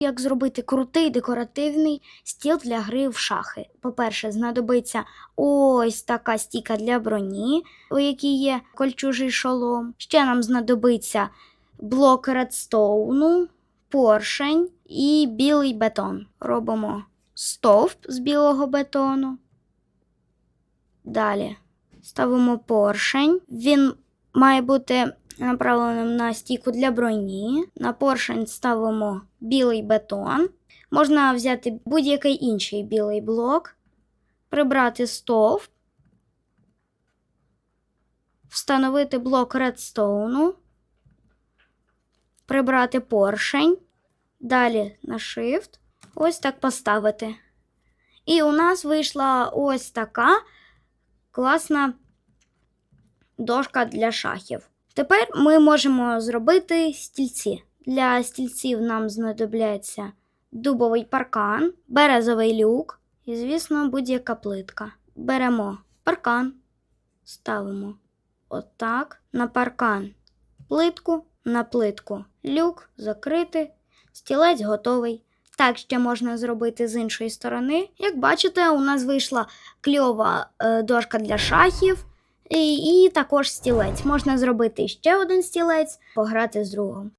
Як зробити крутий декоративний стіл для гри в шахи? По-перше, знадобиться ось така стійка для броні, у якій є кольчужий шолом. Ще нам знадобиться блок редстоуну, поршень і білий бетон. Робимо стовп з білого бетону. Далі ставимо поршень. Він має бути направленим на стійку для броні. На поршень ставимо білий бетон. Можна взяти будь-який інший білий блок, прибрати стовп, встановити блок редстоуну, прибрати поршень, далі на Shift, ось так поставити. І у нас вийшла ось така класна дошка для шахів. Тепер ми можемо зробити стільці. Для стільців нам знадобляться дубовий паркан, березовий люк і, звісно, будь-яка плитка. Беремо паркан, ставимо отак на паркан плитку, на плитку люк закрити, стілець готовий. Так ще можна зробити з іншої сторони. Як бачите, у нас вийшла кльова е, дошка для шахів. І, також стілець. Можна зробити ще один стілець, пограти з другом.